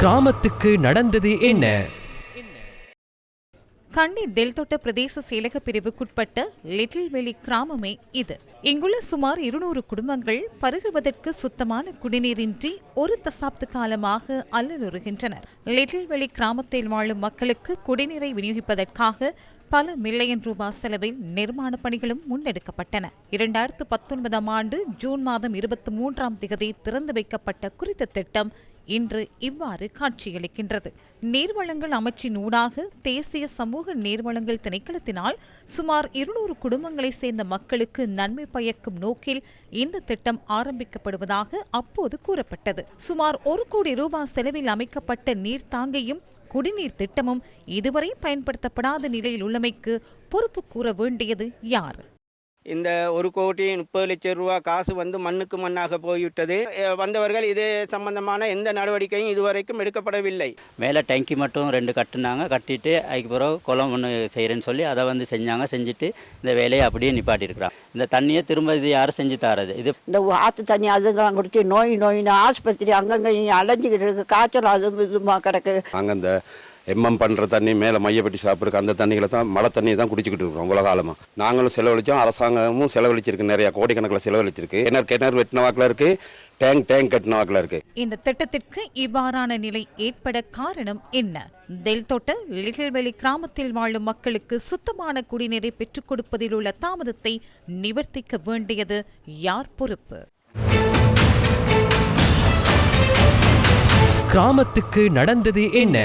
கிராமத்துக்கு நடந்தது என்ன? கண்டி தெல்தொட்ட பிரதேச செயலக பிரிவுக்குட்பட்ட லிட்டில் வெளி கிராமமே இது. இங்குள்ள சுமார் இருநூறு குடும்பங்கள் பருகுவதற்கு சுத்தமான குடிநீரின்றி ஒரு தசாப்த காலமாக அல்லலுறுகின்றனர் லிட்டில் வெளி கிராமத்தில் வாழும் மக்களுக்கு குடிநீரை விநியோகிப்பதற்காக பல மில்லியன் ரூபாய் செலவில் நிர்மாண பணிகளும் முன்னெடுக்கப்பட்டன. இரண்டாயிரத்து பத்தொன்பதாம் ஆண்டு ஜூன் மாதம் இருபத்தி மூன்றாம் திகதி திறந்து வைக்கப்பட்ட குறித்த திட்டம் இன்று இவ்வாறு காட்சியளிக்கின்றது. நீர்வளங்கள் அமைச்சின் ஊடாக தேசிய சமூக நீர்வளங்கள் திணைக்களத்தினால் சுமார் இருநூறு குடும்பங்களை சேர்ந்த மக்களுக்கு நன்மை பயக்கும் நோக்கில் இந்த திட்டம் ஆரம்பிக்கப்படுவதாக அப்போது கூறப்பட்டது. சுமார் ஒரு கோடி ரூபாய் செலவில் அமைக்கப்பட்ட நீர்த்தாங்கியும் குடிநீர் திட்டமும் இதுவரை பயன்படுத்தப்படாத நிலையில் உள்ளமைக்கு பொறுப்பு கூற வேண்டியது யார்? இந்த ஒரு கோடி முப்பது லட்சம் ரூபா காசு வந்து மண்ணுக்கு மண்ணாக போய்விட்டது. வந்தவர்கள் இது சம்பந்தமான எந்த நடவடிக்கையும் இதுவரைக்கும் எடுக்கப்படவில்லை. மேலே டேங்கி மட்டும் ரெண்டு கட்டுனாங்க. கட்டிட்டு அதுக்கு பிறகு குளம் ஒன்று செய்கிறேன்னு சொல்லி அதை வந்து செஞ்சாங்க. செஞ்சுட்டு இந்த வேலையை அப்படியே நிப்பாட்டியிருக்கிறாங்க. இந்த தண்ணியை திரும்ப இது யாரும் செஞ்சு தரது? இது இந்த ஆற்று தண்ணி அதுதான் குடிச்சு நோய் நோயின்னு ஆஸ்பத்திரி அங்கங்கே அலைஞ்சிக்கிட்டு இருக்கு. காய்ச்சல் அது இதுமா கிடக்கு. நாங்கள் அந்த எம்எம் பண்ணுற தண்ணி மேலே மையப்பட்டி சாப்பிட்றதுக்கு அந்த தண்ணிகளை தான் மழை தண்ணியை தான் குடிச்சிக்கிட்டு இருக்கிறோம் உலக காலமாக நாங்களும் செலவழித்தோம் அரசாங்கமும் செலவழிச்சிருக்கு நிறையா கோடிக்கணக்கில் செலவழிச்சிருக்கு. கிணறு கிணறு வெட்டின வாக்கில் இருக்குது டேங்க் டேங்க் கட்டின வாக்கில் இருக்குது இந்த திட்டத்திற்கு இவ்வாறான நிலை ஏற்பட காரணம் என்ன? தெல்தொட்ட லிட்டில் வெளி கிராமத்தில் வாழும் மக்களுக்கு சுத்தமான குடிநீரை பெற்றுக் கொடுப்பதில் உள்ள தாமதத்தை நிவர்த்திக்க வேண்டியது யார் பொறுப்பு? கிராமத்துக்கு நடந்தது என்ன?